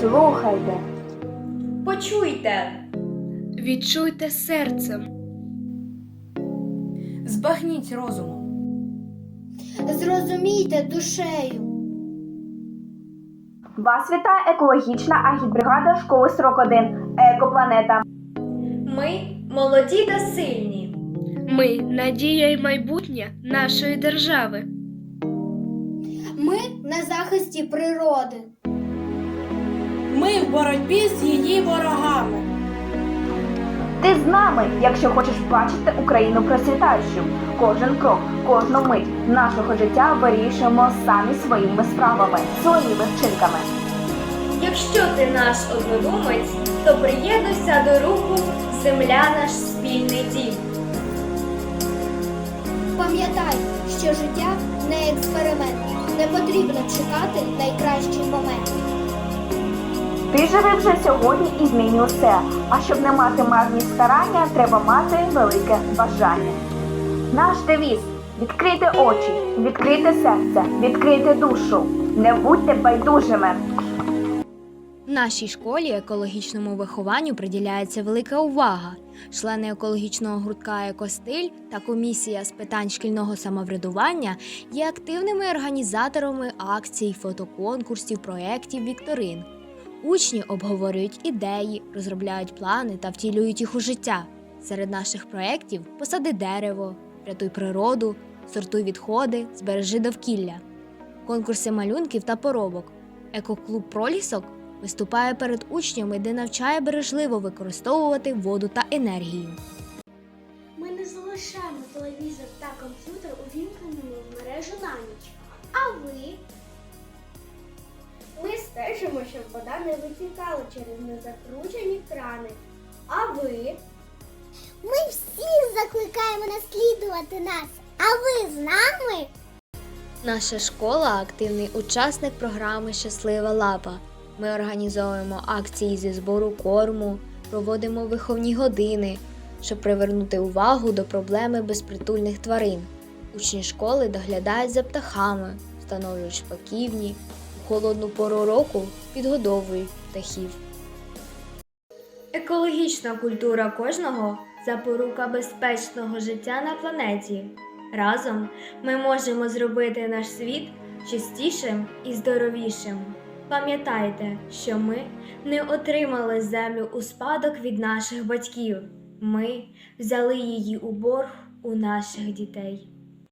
Слухайте. Почуйте. Відчуйте серцем. Збагніть розумом. Зрозумійте душею. Вас вітає екологічна агітбригада школи Срок 1 Екопланета. Ми молоді та сильні. Ми надія і майбутнє нашої держави. Ми на захисті природи. Ми в боротьбі з її ворогами. Ти з нами, якщо хочеш бачити Україну процвітаючу. Кожен крок, кожну мить нашого життя вирішуємо самі своїми справами, своїми вчинками. Якщо ти наш однодумець, то приєднуйся до руху Земля наш спільний дім. Пам'ятай, що життя не експеримент. Не потрібно чекати найкращий момент. Ти живи вже сьогодні і змінюй все. А щоб не мати марні старання, треба мати велике бажання. Наш девіз відкрийте очі, відкрийте серце, відкрийте душу. Не будьте байдужими. В нашій школі екологічному вихованню приділяється велика увага. Члени екологічного гуртка Екостиль та комісія з питань шкільного самоврядування є активними організаторами акцій, фотоконкурсів, проєктів, вікторин. Учні обговорюють ідеї, розробляють плани та втілюють їх у життя. Серед наших проєктів посади дерево, рятуй природу, сортуй відходи, збережи довкілля, конкурси малюнків та поробок. Екоклуб Пролісок виступає перед учнями, де навчає бережливо використовувати воду та енергію. Ми не залишаємо телевізор та комп'ютер увімкненими в мережу на ніч. А ви? Стежимо, щоб вода не витікала через незакручені крани. А ви? Ми всіх закликаємо наслідувати нас. А ви з нами? Наша школа активний учасник програми Щаслива лапа. Ми організовуємо акції зі збору корму, проводимо виховні години, щоб привернути увагу до проблеми безпритульних тварин. Учні школи доглядають за птахами, встановлюють шпаківні, холодну пору року підгодовують птахів. Екологічна культура кожного запорука безпечного життя на планеті. Разом ми можемо зробити наш світ чистішим і здоровішим. Пам'ятайте, що ми не отримали землю у спадок від наших батьків. Ми взяли її у борг у наших дітей.